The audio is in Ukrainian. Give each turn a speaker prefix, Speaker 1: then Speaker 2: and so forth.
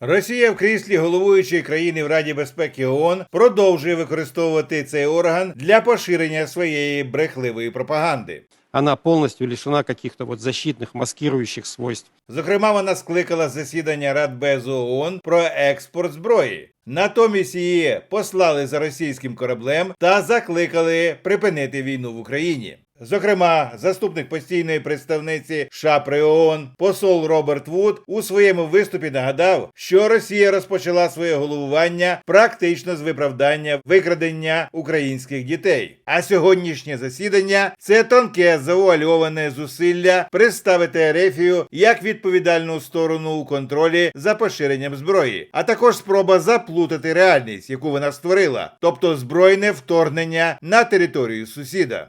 Speaker 1: Росія в кріслі головуючої країни в Раді безпеки ООН продовжує використовувати цей орган для поширення своєї брехливої пропаганди.
Speaker 2: Она полностью лишена каких-то вот защитных, маскирующих свойств.
Speaker 1: Зокрема, вона скликала засідання Радбезу ООН про експорт зброї. Натомість її послали за російським кораблем та закликали припинити війну в Україні. Зокрема, заступник постійної представниці США ООН посол Роберт Вуд у своєму виступі нагадав, що Росія розпочала своє головування практично з виправдання викрадення українських дітей. А сьогоднішнє засідання це тонке завуальоване зусилля представити Ерефію як відповідальну сторону у контролі за поширенням зброї, а також спроба заплутати реальність, яку вона створила, тобто збройне вторгнення на територію сусіда.